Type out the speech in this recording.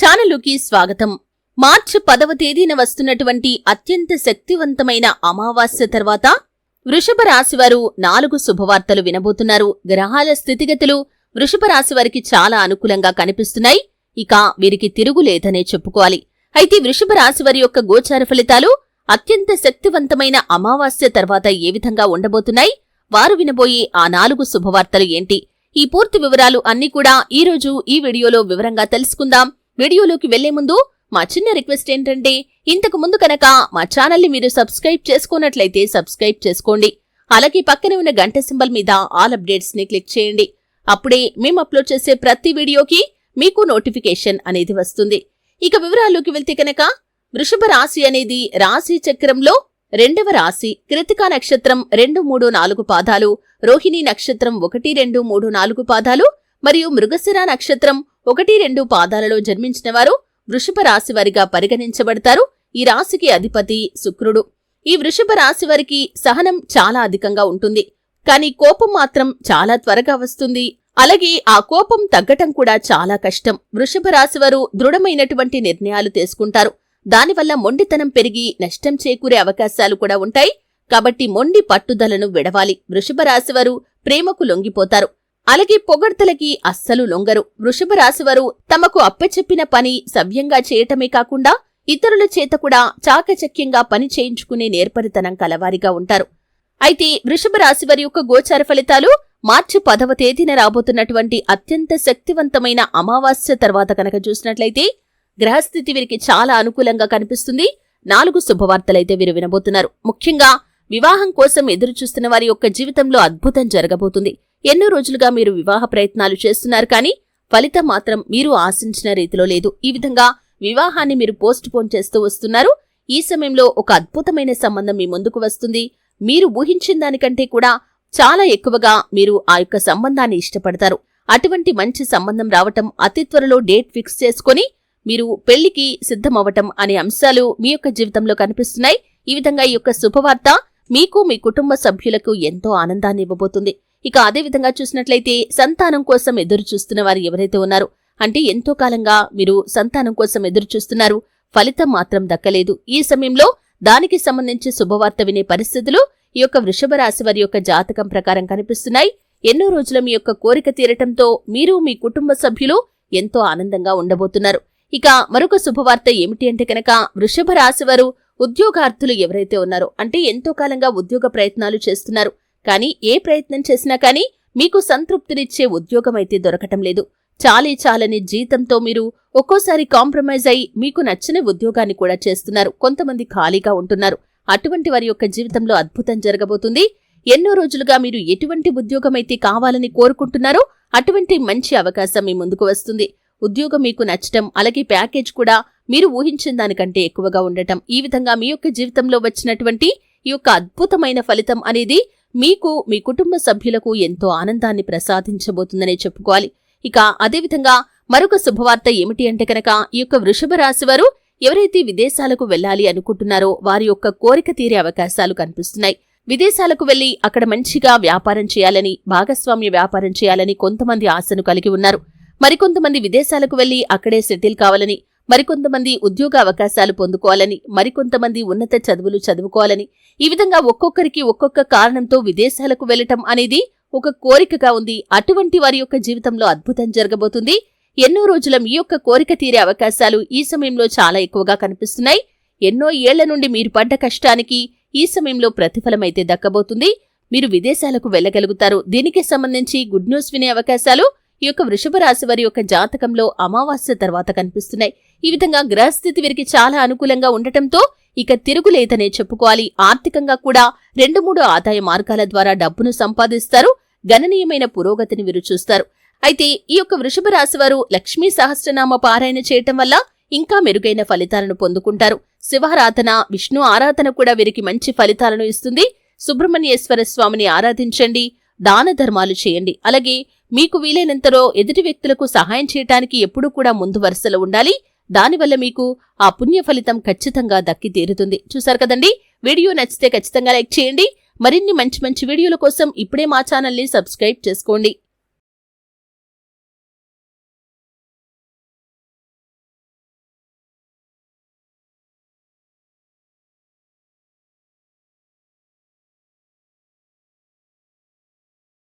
ఛానలుకి స్వాగతం. మార్చి పదవ తేదీన వస్తున్నటువంటి అత్యంత శక్తివంతమైన అమావాస్య తర్వాత వృషభ రాశివారు నాలుగు శుభవార్తలు వినబోతున్నారు. గ్రహాల స్థితిగతులు వృషభ రాశి వారికి చాలా అనుకూలంగా కనిపిస్తున్నాయి. ఇక వీరికి తిరుగులేదనే చెప్పుకోవాలి. అయితే వృషభ రాశి వారి యొక్క గోచార ఫలితాలు అత్యంత శక్తివంతమైన అమావాస్య తర్వాత ఏ విధంగా ఉండబోతున్నాయి? వారు వినబోయే ఆ నాలుగు శుభవార్తలు ఏంటి? ఈ పూర్తి వివరాలు అన్నీ కూడా ఈ రోజు ఈ వీడియోలో వివరంగా తెలుసుకుందాం. వీడియోలోకి వెళ్ళే ముందు మా చిన్న రిక్వెస్ట్ ఏంటంటే ఇంతకు ముందు కనుక మా ఛానల్ని మీరు సబ్స్క్రైబ్ చేసుకున్నట్లయితే సబ్స్క్రైబ్ చేసుకోండి. అలాగే పక్కనే ఉన్న గంట సింబల్ మీద ఆల్ అప్డేట్స్ని క్లిక్ చేయండి. అప్పుడే మేము అప్లోడ్ చేసే ప్రతి వీడియోకి మీకు నోటిఫికేషన్ అనేది వస్తుంది. ఇక వివరాల్లోకి వెళ్తే కనుక వృషభ రాశి అనేది రాశి చక్రంలో రెండవ రాశి. కృతికా నక్షత్రం రెండు మూడు నాలుగు పాదాలు రోహిణి నక్షత్రం ఒకటి రెండు మూడు నాలుగు పాదాలు మరియు మృగశిర నక్షత్రం ఒకటి రెండు పాదాలలో జన్మించిన వారు వృషభ రాశి వారిగా పరిగణించబడతారు. ఈ రాశికి అధిపతి శుక్రుడు. ఈ వృషభ రాశి వారికి సహనం చాలా అధికంగా ఉంటుంది. కానీ కోపం మాత్రం చాలా త్వరగా వస్తుంది. అలాగే ఆ కోపం తగ్గటం కూడా చాలా కష్టం. వృషభ రాశి వారు దృఢమైనటువంటి నిర్ణయాలు తీసుకుంటారు. దానివల్ల మొండితనం పెరిగి నష్టం చేకూరే అవకాశాలు కూడా ఉంటాయి. కాబట్టి మొండి పట్టుదలను విడవాలి. వృషభ రాశివారు ప్రేమకు లొంగిపోతారు. అలాగే పొగడ్తలకి అస్సలు లొంగరు. వృషభ రాశివారు తమకు అప్పచెప్పిన పని సవ్యంగా చేయటమే కాకుండా ఇతరుల చేత కూడా చాకచక్యంగా పని చేయించుకునే నేర్పరితనం కలవారిగా ఉంటారు. అయితే వృషభ రాశివారి యొక్క గోచార ఫలితాలు మార్చి పదవ తేదీన రాబోతున్నటువంటి అత్యంత శక్తివంతమైన అమావాస్య తర్వాత కనుక చూసినట్లయితే గ్రహస్థితి వీరికి చాలా అనుకూలంగా కనిపిస్తుంది. నాలుగు శుభవార్తలైతే వీరు వినబోతున్నారు. ముఖ్యంగా వివాహం కోసం ఎదురు చూస్తున్న వారి యొక్క జీవితంలో అద్భుతం జరగబోతుంది. ఎన్నో రోజులుగా మీరు వివాహ ప్రయత్నాలు చేస్తున్నారు కానీ ఫలితం మాత్రం మీరు ఆశించిన రీతిలో లేదు. ఈ విధంగా వివాహాన్ని మీరు పోస్ట్ పోన్ చేస్తూ వస్తున్నారు. ఈ సమయంలో ఒక అద్భుతమైన సంబంధం మీ ముందుకు వస్తుంది. మీరు ఊహించిన దానికంటే కూడా చాలా ఎక్కువగా మీరు ఆ యొక్క సంబంధాన్ని ఇష్టపడతారు. అటువంటి మంచి సంబంధం రావటం అతి త్వరలో డేట్ ఫిక్స్ చేసుకుని మీరు పెళ్ళికి సిద్ధమవటం అనే అంశాలు మీ యొక్క జీవితంలో కనిపిస్తున్నాయి. ఈ విధంగా ఈ యొక్క శుభవార్త మీకు మీ కుటుంబ సభ్యులకు ఎంతో ఆనందాన్ని ఇవ్వబోతుంది. ఇక అదే విధంగా చూసినట్లయితే సంతానం కోసం ఎదురు చూస్తున్న వారు ఎవరైతే ఉన్నారో అంటే ఎంతో కాలంగా మీరు సంతానం కోసం ఎదురు చూస్తున్నారు ఫలితం మాత్రం దక్కలేదు. ఈ సమయంలో దానికి సంబంధించి శుభవార్త వినే పరిస్థితులు ఈ యొక్క వృషభ రాశి వారి యొక్క జాతకం ప్రకారం కనిపిస్తున్నాయి. ఎన్నో రోజుల మీ యొక్క కోరిక తీరటంతో మీరు మీ కుటుంబ సభ్యులు ఎంతో ఆనందంగా ఉండబోతున్నారు. ఇక మరొక శుభవార్త ఏమిటి అంటే కనుక వృషభ రాశివారు ఉద్యోగార్థులు ఎవరైతే ఉన్నారో అంటే ఎంతో కాలంగా ఉద్యోగ ప్రయత్నాలు చేస్తున్నారు. కానీ ఏ ప్రయత్నం చేసినా కానీ మీకు సంతృప్తినిచ్చే ఉద్యోగం అయితే దొరకటం లేదు. చాలీ చాలని జీతంతో మీరు ఒక్కోసారి కాంప్రమైజ్ అయి మీకు నచ్చని ఉద్యోగాన్ని కూడా చేస్తున్నారు. కొంతమంది ఖాళీగా ఉంటున్నారు. అటువంటి వారి యొక్క జీవితంలో అద్భుతం జరగబోతుంది. ఎన్నో రోజులుగా మీరు ఎటువంటి ఉద్యోగం అయితే కావాలని కోరుకుంటున్నారో అటువంటి మంచి అవకాశం మీ ముందుకు వస్తుంది. ఉద్యోగం మీకు నచ్చటం అలాగే ప్యాకేజ్ కూడా మీరు ఊహించిన దానికంటే ఎక్కువగా ఉండటం ఈ విధంగా మీ యొక్క జీవితంలో వచ్చినటువంటి ఈ యొక్క అద్భుతమైన ఫలితం అనేది మీకు మీ కుటుంబ సభ్యులకు ఎంతో ఆనందాన్ని ప్రసాదించబోతుందనే చెప్పుకోవాలి. ఇక అదేవిధంగా మరొక శుభవార్త ఏమిటి అంటే కనుక ఈ యొక్క వృషభ రాశి వారు ఎవరైతే విదేశాలకు వెళ్ళాలి అనుకుంటున్నారో వారి యొక్క కోరిక తీరే అవకాశాలు కనిపిస్తున్నాయి. విదేశాలకు వెళ్ళి అక్కడ మంచిగా వ్యాపారం చేయాలని భాగస్వామ్య వ్యాపారం చేయాలని కొంతమంది ఆశను కలిగి ఉన్నారు. మరికొంతమంది విదేశాలకు వెళ్ళి అక్కడే సెటిల్ కావాలని మరికొంతమంది ఉద్యోగ అవకాశాలు పొందుకోవాలని మరికొంతమంది ఉన్నత చదువులు చదువుకోవాలని ఈ విధంగా ఒక్కొక్కరికి ఒక్కొక్క కారణంతో విదేశాలకు వెళ్ళటం అనేది ఒక కోరికగా ఉంది. అటువంటి వారి యొక్క జీవితంలో అద్భుతం జరగబోతుంది. ఎన్నో రోజుల మీ యొక్క కోరిక తీరే అవకాశాలు ఈ సమయంలో చాలా ఎక్కువగా కనిపిస్తున్నాయి. ఎన్నో ఏళ్ళ నుండి మీరు పడ్డ కష్టానికి ఈ సమయంలో ప్రతిఫలమైతే దక్కబోతుంది. మీరు విదేశాలకు వెళ్ళగలుగుతారు. దీనికి సంబంధించి గుడ్ న్యూస్ వినే అవకాశాలు ఈ యొక్క వృషభ రాశి వారి యొక్క జాతకంలో అమావాస్య తర్వాత కనిపిస్తున్నాయి. ఈ విధంగా గ్రహస్థితి వీరికి చాలా అనుకూలంగా ఉండటంతో ఇక తిరుగులేదనే చెప్పుకోవాలి. ఆర్థికంగా కూడా రెండు మూడు ఆదాయ మార్గాల ద్వారా డబ్బును సంపాదిస్తారు. గణనీయమైన పురోగతిని వీరు చూస్తారు. అయితే ఈ యొక్క వృషభ రాశి వారు లక్ష్మీ సహస్రనామ పారాయణ చేయటం వల్ల ఇంకా మెరుగైన ఫలితాలను పొందుకుంటారు. శివారాధన విష్ణు ఆరాధన కూడా వీరికి మంచి ఫలితాలను ఇస్తుంది. సుబ్రహ్మణ్యేశ్వర స్వామిని ఆరాధించండి. దాన ధర్మాలు చేయండి. అలాగే మీకు వీలైనంతలో ఎదుటి వ్యక్తులకు సహాయం చేయటానికి ఎప్పుడూ కూడా ముందు వరుసలో ఉండాలి. దానివల్ల మీకు ఆ పుణ్య ఫలితం ఖచ్చితంగా దక్కి తీరుతుంది. చూసారు కదండి? వీడియో నచ్చితే ఖచ్చితంగా లైక్ చేయండి. మరిన్ని మంచి మంచి వీడియోల కోసం ఇప్పుడే మా ఛానల్ని సబ్స్క్రైబ్ చేసుకోండి.